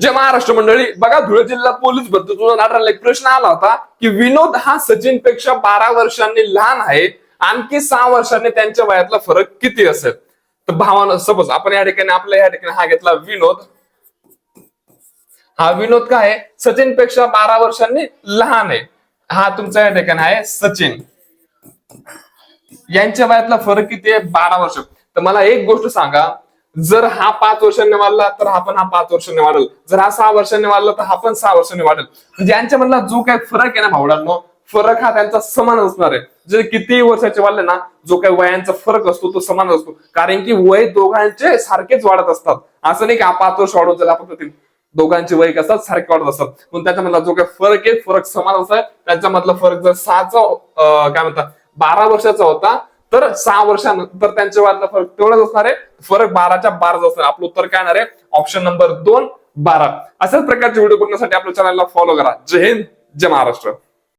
जे महाराष्ट्र मंडळी बघा धुळे जिल्हा पोलीस भरती दोन हजार एक प्रश्न आला होता की विनोद हा सचिनपेक्षा बारा वर्षांनी लहान आहे. आणखी सहा वर्षांनी त्यांच्या वयातला फरक किती असेल? तर भावानं सपोज आपण या ठिकाणी आपल्या या ठिकाणी हा घेतला विनोद. हा विनोद काय आहे? सचिनपेक्षा बारा वर्षांनी लहान आहे. हा तुमचा या ठिकाणी आहे सचिन. यांच्या वयातला फरक किती आहे? बारा वर्ष. तर मला एक गोष्ट सांगा. जर हा पाच वर्षांनी वाढला तर हा पण हा पाच वर्षांनी वाढेल. जर हा सहा वर्षांनी वाढला तर हा पण सहा वर्षांनी वाढेल. म्हणजे यांच्यामधला जो काही फरक आहे ना भावडांनो फरक हा त्यांचा समान असणार आहे. जे किती वर्षाचे वाढले ना जो काही वयांचा फरक असतो तो समान असतो. कारण की वय दोघांचे सारखेच वाढत असतात. असं नाही की पाच वर्ष वाढवत जाईल आपण दोघांचे वय कसं सारखे वाढत असतात. पण त्याच्यामधला जो काही फरक आहे फरक समान असा आहे त्यांच्यामधला फरक जर सहाचा काय म्हणतात बारा वर्षाचा होता तर सहा वर्षानंतर त्यांच्या वयातला फरक तेवढाच असणार आहे. फरक बाराच्या बाराच असणार. आपलं उत्तर काय येणार आहे? ऑप्शन नंबर दोन बारा. अशाच प्रकारचे व्हिडिओ बघण्यासाठी आपल्या चॅनलला फॉलो करा. जय हिंद जय महाराष्ट्र.